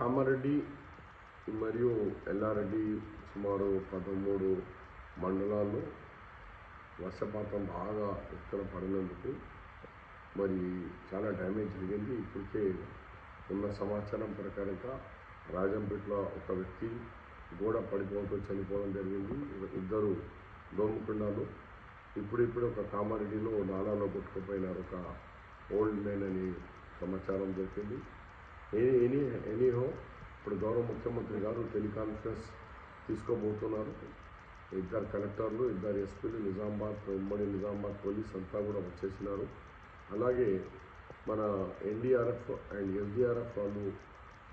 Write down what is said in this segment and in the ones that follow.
కామారెడ్డి మరియు ఎల్లారెడ్డి సుమారు పదమూడు మండలాల్లో వర్షపాతం బాగా ఎత్తున పడినందుకు మరి చాలా డ్యామేజ్ జరిగింది. ఇప్పటికే ఉన్న సమాచారం ప్రకారంగా రాజంపేటలో ఒక వ్యక్తి గోడ పడిపోతూ చనిపోవడం జరిగింది. ఇద్దరు దోమకుండాలు ఇప్పుడిప్పుడు ఒక కామారెడ్డిలో నాలాలో కొట్టుకుపోయినారు. ఒక ఓల్డ్ మ్యాన్ అని సమాచారం దొరికింది. ఎనీ ఎనీ ఎనీహో ఇప్పుడు గౌరవ ముఖ్యమంత్రి గారు టెలికాన్ఫరెన్స్ తీసుకోబోతున్నారు. ఇద్దరు కలెక్టర్లు ఇద్దరు ఎస్పీలు నిజామాబాద్ ఉమ్మడి నిజామాబాద్ పోలీస్ అంతా కూడా వచ్చేసినారు. అలాగే మన ఎన్డీఆర్ఎఫ్ అండ్ ఎస్డీఆర్ఎఫ్ వాళ్ళు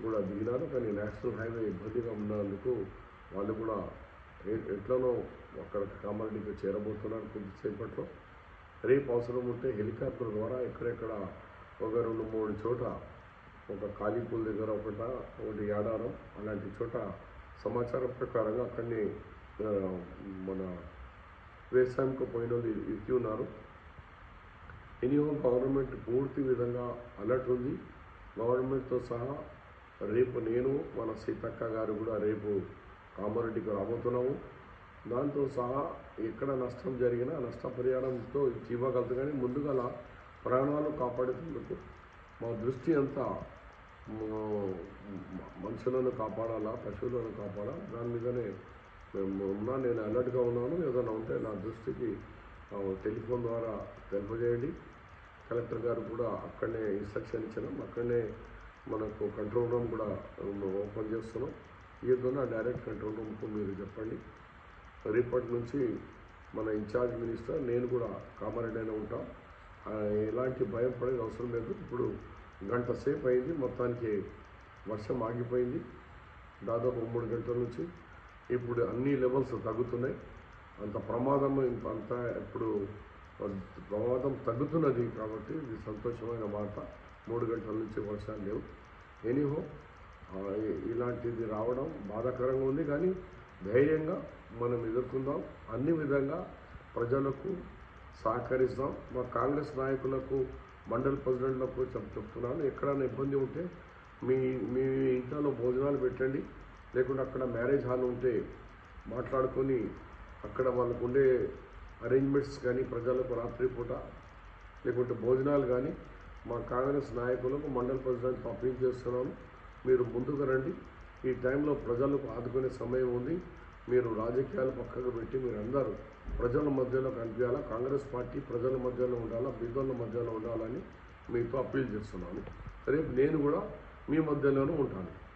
కూడా దిగినారు. కానీ నేషనల్ హైవే ఇబ్బందిగా ఉన్నందుకు వాళ్ళు కూడా ఎట్లనో అక్కడ కామారెడ్డికి చేరబోతున్నారు కొద్దిసేపట్లో. రేపు అవసరం ఉంటే హెలికాప్టర్ ద్వారా ఎక్కడెక్కడ ఒక రెండు మూడు చోట ఒక కాళీపూల్ దగ్గర ఒకట ఒకటి యాడారం అలాంటి చోట సమాచారం ప్రకారంగా అక్కడిని మన వ్యవసాయంకు పోయిన వాళ్ళు ఉన్నారు. ఎనీహో గవర్నమెంట్ పూర్తి విధంగా అలర్ట్ ఉంది. గవర్నమెంట్తో సహా రేపు నేను మన సీతక్క గారు కూడా రేపు కామారెడ్డికి రాబోతున్నాము. దాంతో సహా ఎక్కడ నష్టం జరిగినా నష్టపరిహారంతో ఇవ్వగలదు కానీ ముందుగా ప్రాణాలు కాపాడేందుకు మా దృష్టి అంతా మనుషులను కాపాడాలా పశువులను కాపాడాలా? దాని మీదనే మేము ఉన్నా నేను అలర్ట్గా ఉన్నాను. ఏదైనా ఉంటే నా దృష్టికి టెలిఫోన్ ద్వారా తెలిపజేయండి. కలెక్టర్ గారు కూడా అక్కడనే ఇన్స్ట్రక్షన్ ఇచ్చినాం. అక్కడనే మనకు కంట్రోల్ రూమ్ కూడా ఓపెన్ చేస్తున్నాం. ఏదైనా డైరెక్ట్ కంట్రోల్ రూమ్కు మీరు చెప్పండి. రేపటి నుంచి మన ఇన్ఛార్జ్ మినిస్టర్ నేను కూడా కామారెడ్డి అయినా ఉంటాం. ఎలాంటి భయం పడేది అవసరం లేదు. ఇప్పుడు గంట సేపు అయింది మొత్తానికి వర్షం ఆగిపోయింది. దాదాపు మూడు గంటల నుంచి ఇప్పుడు అన్ని లెవెల్స్ తగ్గుతున్నాయి. అంత ప్రమాదం ఇంత- అంతా ఇప్పుడు ప్రమాదం తగ్గుతున్నది కాబట్టి ఇది సంతోషమైన వార్త. మూడు గంటల నుంచి వర్షాలు లేవు. ఎనీహో ఇలాంటిది రావడం బాధాకరంగా ఉంది కానీ ధైర్యంగా మనం ఎదుర్కొందాం. అన్ని విధంగా ప్రజలకు సహకరిస్తాం. మా కాంగ్రెస్ నాయకులకు మండల ప్రెసిడెంట్లకు చెప్ చెప్తున్నాను. ఎక్కడైనా ఇబ్బంది ఉంటే మీ మీ ఇంట్లో భోజనాలు పెట్టండి. లేకుంటే అక్కడ మ్యారేజ్ హాల్ ఉంటే మాట్లాడుకొని అక్కడ వాళ్ళకు ఉండే అరేంజ్మెంట్స్ కానీ ప్రజలకు రాత్రిపూట లేకుంటే భోజనాలు కానీ మా కాంగ్రెస్ నాయకులకు మండల ప్రెసిడెంట్ అప్పీల్ చేస్తున్నాను మీరు ముందుకు రండి. ఈ టైంలో ప్రజలకు ఆదుకునే సమయం ఉంది. మీరు రాజకీయాలు పక్కకు పెట్టి మీరు అందరూ ప్రజల మధ్యలో కనిపించాలా? కాంగ్రెస్ పార్టీ ప్రజల మధ్యలో ఉండాలా? బీదోళ్ళ మధ్యలో ఉండాలని మీతో అప్పీల్ చేస్తున్నాను. రేపు నేను కూడా మీ మధ్యలోనే ఉంటాను.